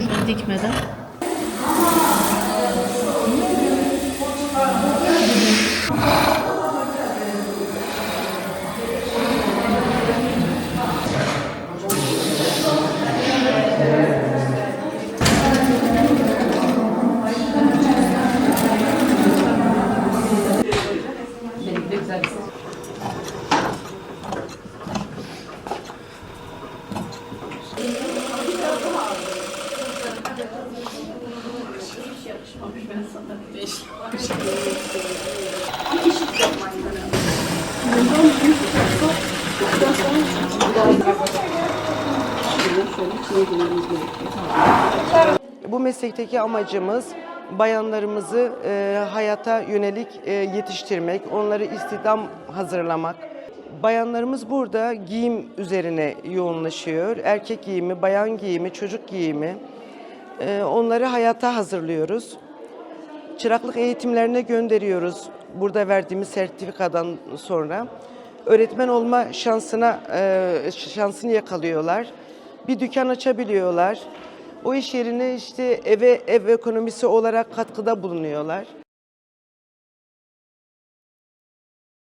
Şunu dikmeden. Bu meslekteki amacımız bayanlarımızı e, hayata yönelik e, yetiştirmek, onları istihdam hazırlamak, Bayanlarımız burada giyim üzerine yoğunlaşıyor. Erkek giyimi, bayan giyimi, çocuk giyimi. E, onları hayata hazırlıyoruz. Çıraklık eğitimlerine gönderiyoruz. Burada verdiğimiz sertifikadan sonra öğretmen olma şansına e, şansını yakalıyorlar. Bir dükkan açabiliyorlar. O iş yerine işte eve ev ekonomisi olarak katkıda bulunuyorlar.